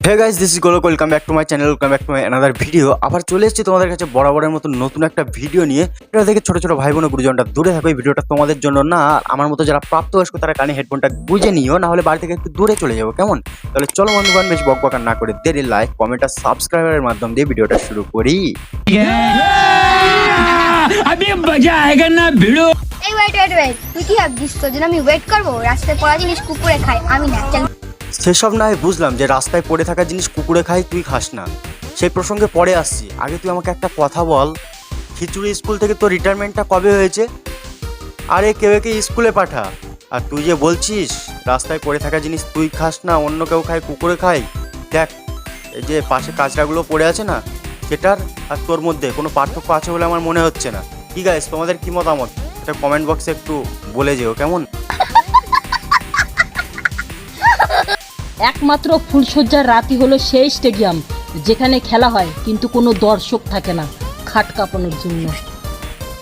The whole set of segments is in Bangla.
হ্যাঁ guys this is Golok welcome back to my channel welcome back to my another video আবার চলে এসেছি তোমাদের কাছে বরাবরের মতো নতুন একটা ভিডিও নিয়ে। এটা দেখে ছোটো ছোটো ভাই বোন গুরুজনটা দূরে থাকো এই ভিডিওটা তোমাদের জন্য না। আমার মতো যারা প্রাপ্তবয়স্ক তারা কানে হেডফোনটা গুঁজে নিও না হলে বাড়ি থেকে একটু দূরে চলে যাব কেমন? তাহলে চলো বন্ধুবান বেশ বকবকার না করে দেরি লাইক কমেন্ট আর সাবস্ক্রাইবারের মাধ্যম দিয়ে ভিডিওটা শুরু করি। আমি ওয়েট তুই কি আমি ওয়েট করব? রাস্তায় পড়া জিনিস কুকুরে খাই আমি না সেসব না বুঝলাম যে রাস্তায় পড়ে থাকা জিনিস কুকুরে খাই তুই খাস না। সেই প্রসঙ্গে পরে আসছি। আগে তুই আমাকে একটা কথা বল, খিচুড়ি স্কুল থেকে তোর রিটায়ারমেন্টটা কবে হয়েছে? আরে কেউ কে স্কুলে পাঠা। আর তুই যে বলছিস, রাস্তায় পড়ে থাকা জিনিস তুই খাস না, অন্য কেউ খায়, কুকুরে খাই দেখ, এই যে পাশে কাঁচড়াগুলো পড়ে আছে না, সেটার আর তোর মধ্যে কোনো পার্থক্য আছে বলে আমার মনে হচ্ছে না। ঠিক আছে তোমাদের কী মতামত? এটা কমেন্ট বক্সে একটু বলে যেও, কেমন? একমাত্র ফুলসজ্জার রাতই হলো সেই স্টেডিয়াম, যেখানে খেলা হয়, কিন্তু কোনো দর্শক থাকে না, খাট কাঁপানোর জন্য।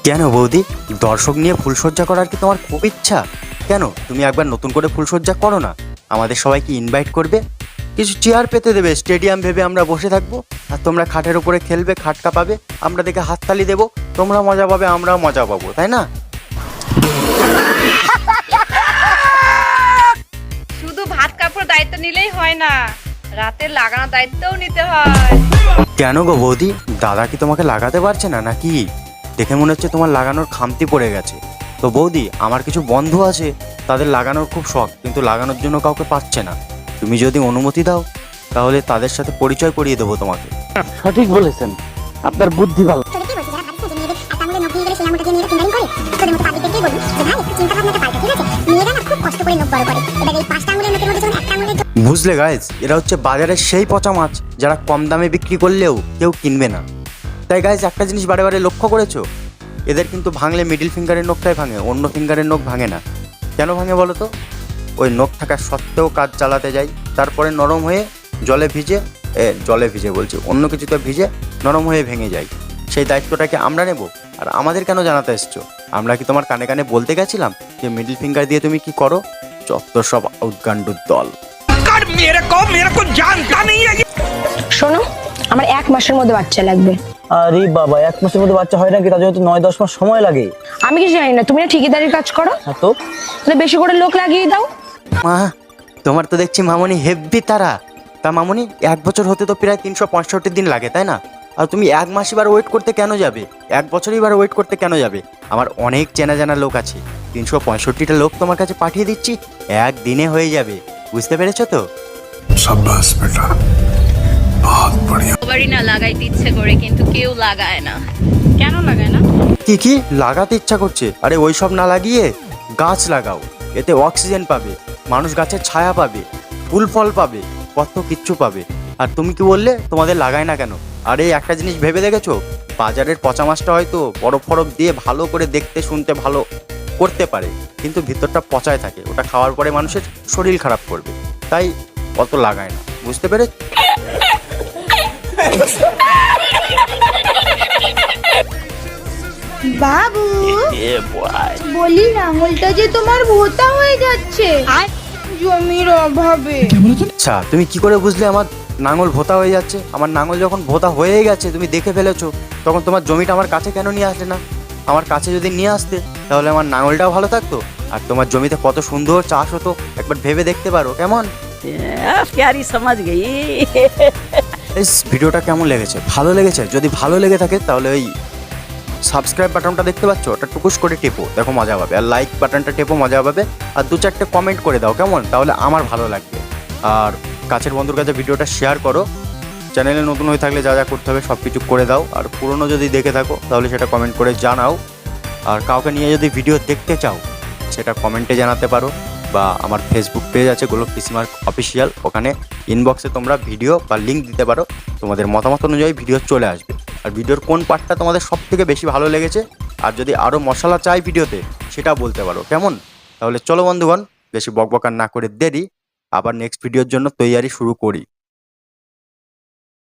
কেন বৌদি? দর্শক নিয়ে ফুলসজ্জা করার কি তোমার খুব ইচ্ছা? কেন? তুমি একবার নতুন করে ফুলসজ্জা করো না। আমাদের সবাইকে ইনভাইট করবে। কিছু চেয়ার পেতে দেবে স্টেডিয়াম ভেবে আমরা বসে থাকব। আর তোমরা খাটের উপরে খেলবে খাটকা পাবে আমরা দেখে হাততালি দেবো। তোমরা মজা পাবে, আমরাও মজা পাবো, তাই না? হয় না। রাতে লাগানোর দায়িত্বও নিতে হয়। কেন গো বৌদি? দাদা কি তোমাকে লাগাতে পারছে না নাকি? দেখে মনে হচ্ছে তোমার লাগানোর খামতি পড়ে গেছে। তো বৌদি আমার কিছু বন্ধু আছে তাদের লাগানোর খুব শখ কিন্তু লাগানোর জন্য কাউকে পাচ্ছে না। তুমি যদি অনুমতি দাও তাহলে তাদের সাথে পরিচয় করিয়ে দেবো তোমাকে। সঠিক বলেছেন। আপনার বুদ্ধি ভালো। খুব কষ্ট করে নখ বড় করে। এবার এই পাঁচটা আঙুলের নখের মধ্যে যখন একটা বুঝলে গাইজ এরা হচ্ছে বাজারের সেই পচা মাছ যারা কম দামে বিক্রি করলেও কেউ কিনবে না। তাই গাইজ একটা জিনিস বারে বারে লক্ষ্য করেছ? এদের কিন্তু ভাঙলে মিডিল ফিঙ্গারের নখটাই ভাঙে, অন্য ফিঙ্গারের নখ ভাঙে না। কেন ভাঙে বলো তো? ওই নখ থাকা সত্ত্বেও কাজ চালাতে যাই, তারপরে নরম হয়ে জলে ভিজে, এ, জলে ভিজে বলছি, অন্য কিছুতে ভিজে নরম হয়ে ভেঙে যায় সেই দায়িত্বটাকে আমরা নেব? আর আমাদের কেন জানাতে এসছো? আমরা কি তোমার কানে কানে বলতে গেছিলাম যে মিডিল ফিঙ্গার দিয়ে তুমি কি করো? চত্ব সব উদ্গান্ডুর দল। कर मेरे को मेरे को जानता नहीं है শোনো আমার এক মাসের মধ্যে বাচ্চা লাগবে আরে বাবা এক মাসের মধ্যে বাচ্চা হয় নাকি তার জন্য তো নয় দশ মাস সময় লাগে আমি কিছু জানি না তুমি না ঠিকাদারির কাজ করো হ্যাঁ তো তাহলে বেশি করে লোক লাগিয়ে দাও মা তোমার তো দেখছি মামনি হেব্বি তারা তা মামনি এক বছর হতে তো প্রায় তিনশো পঁয়ষট্টি দিন লাগে তাই না আর তুমি এক মাস এবার ওয়েট করতে কেন যাবে এক বছর এবার ওয়েট করতে কেন যাবে আমার অনেক চেনা জানা লোক আছে তিনশো পঁয়ষট্টিটা লোক তোমার কাছে পাঠিয়ে দিচ্ছি এক দিনে হয়ে যাবে বুঝতে পেরেছ তো? সাব্বাস বেটা। বহুত বড়িয়া সবারই না লাগাইতে ইচ্ছে করে কিন্তু কেউ লাগায় না। কেন লাগায় না? কি কি? লাগাতে ইচ্ছা করছে। আরে ওই সব না লাগিয়ে গাছ লাগাও। এতে অক্সিজেন পাবে মানুষ গাছের ছায়া পাবে ফুল ফল পাবে কত কিচ্ছু পাবে। আর তুমি কি বললে তোমাদের লাগায় না কেন? আরে একটা জিনিস ভেবে দেখেছ? বাজারের পচা মাছটা হয়তো বরফ ফরফ দিয়ে ভালো করে দেখতে শুনতে ভালো। করতে পারে কিন্তু ভিতরটা পচায় থাকে। ওটা খাওয়ার পরে মানুষের শরীর খারাপ করবে। তাই অত লাগায় না। বুঝতে পেরে? বাবু বলি আঙুলটা যে তোমার ভোতা হয়ে যাচ্ছে। জমির অভাবে। আচ্ছা তুমি কি করে বুঝলে আমার নাঙল ভোতা হয়ে যাচ্ছে? আমার নাঙল যখন ভোতা হয়ে গেছে তুমি দেখে ফেলেছো তখন তোমার জমিটা আমার কাছে কেন নিয়ে আসলে না? আমার কাছে যদি নিয়ে আসতে তাহলে আমার নাঙলটাও ভালো থাকতো? আর তোমার জমিতে কত সুন্দর চাষ হতো? একবার ভেবে দেখতে পারো কেমন? প্যারি সমাজ গেই। ভিডিওটা কেমন লেগেছে? ভালো লেগেছে? যদি ভালো লেগে থাকে তাহলে ওই সাবস্ক্রাইব বাটনটা দেখতে পাচ্ছ? ওটা টুকুস করে টেপো দেখো মজা পাবে। আর লাইক বাটনটা টেপো মজা পাবে। আর দু চারটে কমেন্ট করে দাও কেমন? তাহলে আমার ভালো লাগবে। আর কাছের বন্ধুর কাছে ভিডিওটা শেয়ার করো। চ্যানেলে নতুন হয়ে থাকলে যা যা করতে হবে সব কিছু করে দাও। আর পুরনো যদি দেখে থাকো তাহলে সেটা কমেন্ট করে জানাও। আর কাউকে নিয়ে যদি ভিডিও দেখতে চাও, সেটা কমেন্টে জানাতে পারো বা আমার ফেসবুক পেজ আছে গোলক পিসিমার্ক অফিসিয়াল ওখানে ইনবক্সে তোমরা ভিডিও বা লিঙ্ক দিতে পারো। তোমাদের মতামত অনুযায়ী ভিডিও চলে আসবে। আর ভিডিওর কোন পার্টটা তোমাদের সব থেকে বেশি ভালো লেগেছে? আর যদি আরও মশলা চাই ভিডিওতে সেটা বলতে পারো। কেমন? তাহলে চলো বন্ধুগণ, বেশি বকবকার না করে দেরি। আবার নেক্সট ভিডিওর জন্য তৈয়ারি শুরু করি।